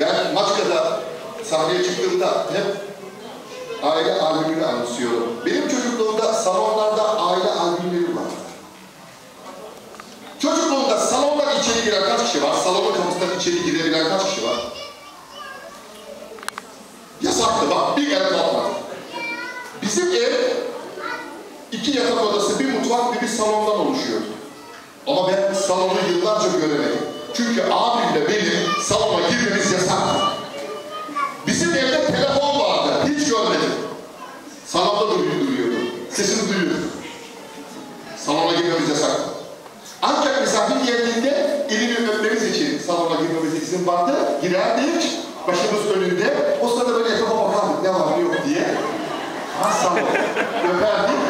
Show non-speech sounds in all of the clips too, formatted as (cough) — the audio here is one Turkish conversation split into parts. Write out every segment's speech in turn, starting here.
Ben Maçka'da sahneye çıktığımda hep aile albümünü anımsıyorum. Benim çocukluğumda salonlarda aile albümleri vardı. Çocukluğumda salondan içeri giren kaç kişi var? Salonun kapısından içeri girebilen kaç kişi var? Yasaktı bak, bir el kalkmadı. Bizim ev iki yatak odası, bir mutfak ve bir salondan oluşuyordu. Ama ben salonu yıllarca göremedim. Çünkü abimle benim salona girmemiz yasaktı. Bizim evde telefon vardı, hiç görmedim. Salonda duruyor, duruyordu. Sesini duyuyordum. Salona girmemiz yasaktı. Ancak misafir geldiğinde elini öpmemiz için salona girmemize izin vardı. Girerdik, başımız önünde. O sırada böyle etrafa bakardık, ne var ne yok diye. Ha salon, öperdik.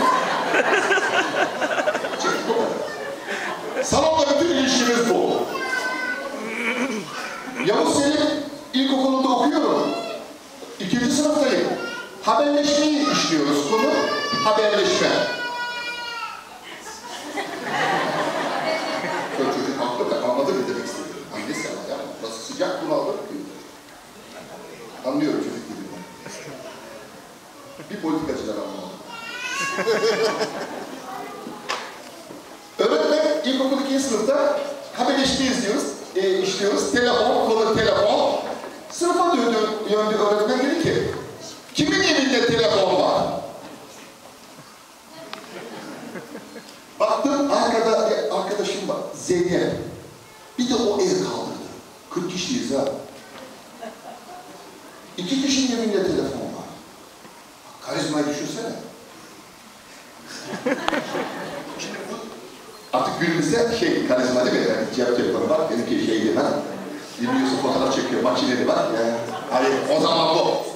Haberleşmeyi işliyoruz konu. Haberleşme. Çocuk haklı da anladı ne demek istediğini. Annesi ama ya. Nasıl sıcak bunu alır ki? Anlıyorum çocuk dilinden. Bir politikacılar anlamadı. (laughs) Öğretmen ilkokul ikinci sınıfta haberleşme izliyoruz, e, işliyoruz. Telefon, konu telefon. Sınıfa döndü, döndü öğretmen dedi ki, kimin evinde telefon var? Baktım arkada e, arkadaşım var, Zeynep. Bir de o el kaldırdı. 40 kişiyiz ha. İki kişinin evinde telefon var. Karizmayı düşünsene. Artık günümüzde şey karizma değil mi? Yani cep telefonu var, benimki şey değil ha. Biliyorsun fotoğraf çekiyor, makineli var. Yani, hayır, o zaman bu.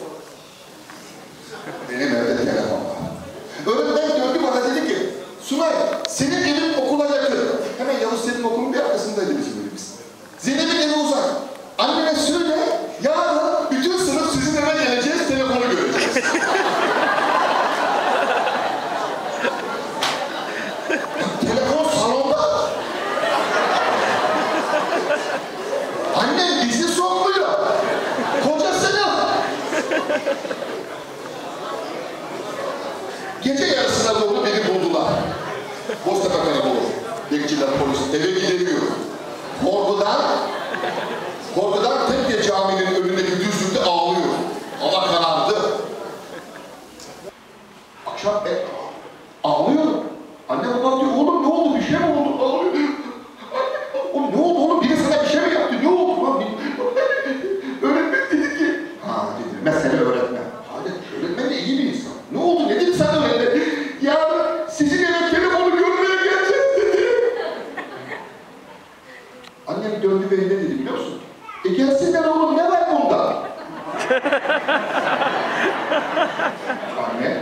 Benim evde telefon var. Öğretmen döndü bana dedi ki, Sunay, senin evin okula yakın. Hemen Yavuz Selim'in okulun bir arkasındaydı bizim evimiz. Zeynep'in evi uzak. Polis eve gidemiyor. Korkudan, korkudan Tekke Camii'nin önündeki düzlükte ağlıyor. Hava karardı. Akşam Döndü beni ne dedi biliyor musun? E gelsinler oğlum, ne var bunda? Anne,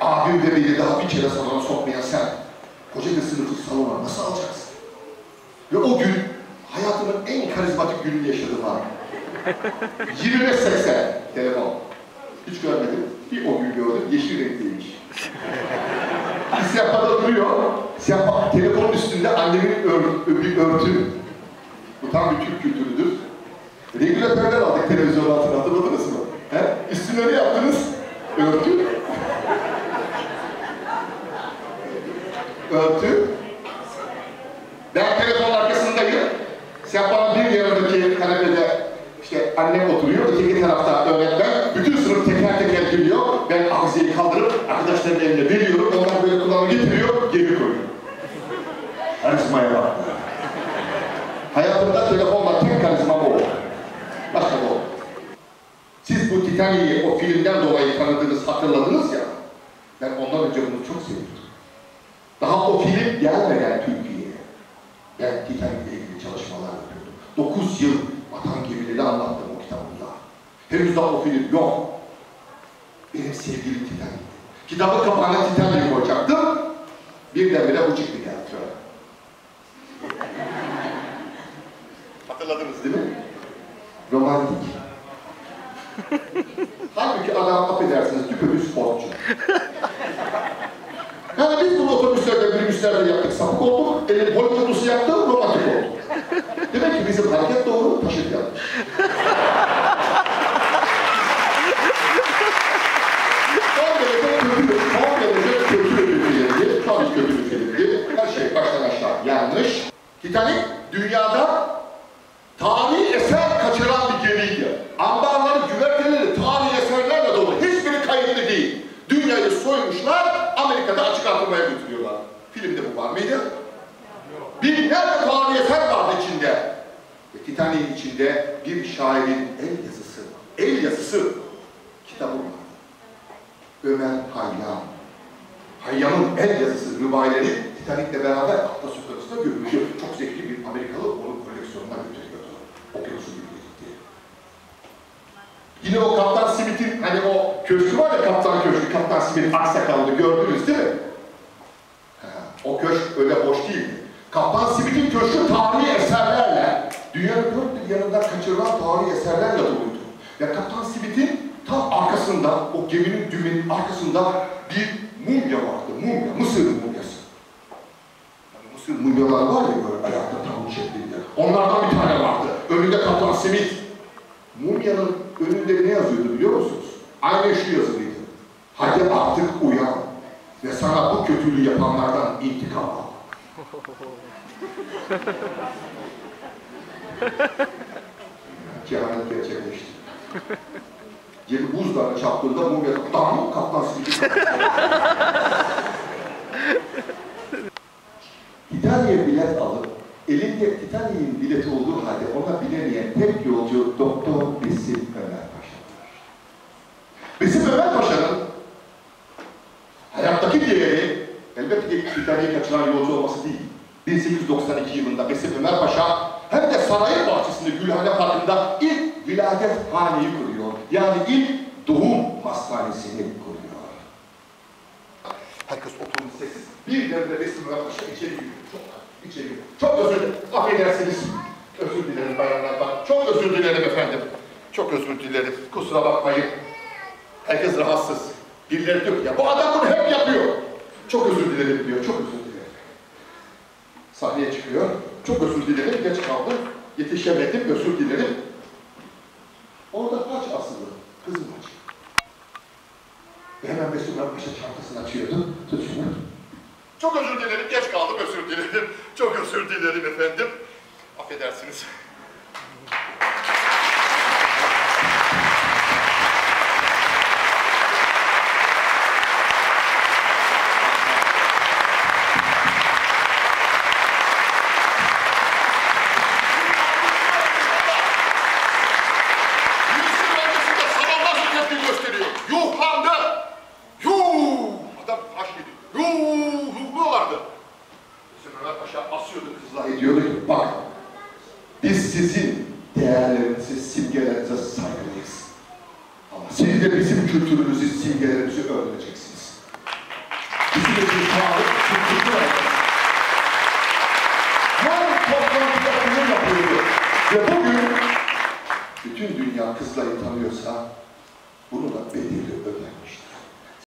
abim ve beni daha bir kere salona sokmayan sen, koca bir sınıfı salona nasıl alacaksın? Ve o gün hayatımın en karizmatik gününü yaşadım abi. 25-80 telefon. Hiç görmedim. Bir o gün gördüm, yeşil renkliymiş. Sehpada duruyor. Sehpa, telefonun üstünde annemin ör, bir örtü. Bu tam bir Türk kültürüdür. Regülatörler aldık televizyon altına, hatırladınız mı? He? Üstüne ne yaptınız? Örtü. Örtü. Ben telefonun arkasındayım. Sehpanın bir yanındaki kanepede işte annem oturuyor, öteki tarafta öğretmen. Bütün sınıf teker teker geliyor. Ben ağzıyı kaldırıp arkadaşların eline veriyorum. Onlar böyle kulağımı getiriyor, geri koyuyor. Hayatımda telefonla tek karizma bu oldu. Başka oldu. Siz bu Titanic'i o filmden dolayı tanıdınız, hatırladınız ya. Ben ondan önce bunu çok sevdim. Daha o film gelmeden Türkiye'ye. Ben Titanic'le ilgili çalışmalar yapıyordum. 9 yıl vatan gemileri anlattım o kitabımda. Henüz daha o film yok. Benim sevgilim Titanic'ti. Kitabın kapağına Titanic koyacaktım. Birdenbire bu çıktı adam affedersiniz tüpümüz sportçu. (laughs) yani biz bunu otobüslerde, minibüslerde yaptık, sapık olduk, elin boy kutusu yaptı, romantik olduk. Demek ki bizim hareket doğru, taşıt yanlış. Son derece kötü, son derece kötü bir filmdi, tabii kötü bir filmdi. Her şey baştan aşağı yanlış. Titanic dünyada götürüyorlar. Filmde bu var mıydı? Binlerce tarihi eser vardı içinde. Ve Titanic'in içinde bir şairin el yazısı, el yazısı kitabı var. Ömer Hayyam. Hayyam'ın el yazısı rivayleri Titanic'le beraber hafta sokakında görülüyor. Çok zevkli bir Amerikalı onun koleksiyonuna götürüyordu. Okyanusu birlikte. Yine o Kaptan Smith'in hani o köşkü var ya Kaptan Köşkü, Kaptan Smith aksakallı gördünüz değil mi? Köşk öyle boş değil. Kaptan Smith'in köşkü tarihi eserlerle, dünyanın dört bir yanından kaçırılan tarihi eserlerle doluydu. Ve Kaptan Smith'in tam arkasında, o geminin dümenin arkasında bir mumya vardı. Mumya, Mısır mumyası. Hani Mısır mumyaları var ya böyle ayakta tam şeklinde. Onlardan bir tane vardı. Önünde Kaptan Smith. Mumyanın önünde ne yazıyordu biliyor musunuz? Aynen şu yazılıydı. Hadi artık uyan ve sana bu kötülüğü yapanlardan intikam al. (laughs) Kehanet gerçekleşti. Gemi buzdağına çarptığında mumya tam kaptan Smith. (laughs) İtalya'ya bilet alıp elinde Titanic'in bileti olduğu halde ona binemeyen bahçesinde Gülhane Parkı'nda ilk vilayet haneyi kuruyor. Yani ilk doğum hastanesini kuruyor. Herkes oturmuş sessiz. Bir Besim Ömer Paşa içeri giriyor. Çok içeri giriyor. Çok özür dilerim. Affedersiniz. Özür dilerim bayanlar. Bak, çok özür dilerim efendim. Çok özür dilerim. Kusura bakmayın. Herkes rahatsız. Birileri diyor ya bu adam bunu hep yapıyor. Çok özür dilerim diyor. Çok özür dilerim. Sahneye çıkıyor. Çok özür dilerim. Geç kaldım. Yetişemedim. Özür dilerim. Orada haç asılı. Kızım. Ve hemen Mesut Paşa çantasını açıyordu. Tutuyor. Çok özür dilerim. Geç kaldım. Özür dilerim. Çok özür dilerim efendim. Affedersiniz. Sağlık, kültürü öğreneceksiniz. Her toplantıda bunu. Ve bugün bütün dünya kızlayı tanıyorsa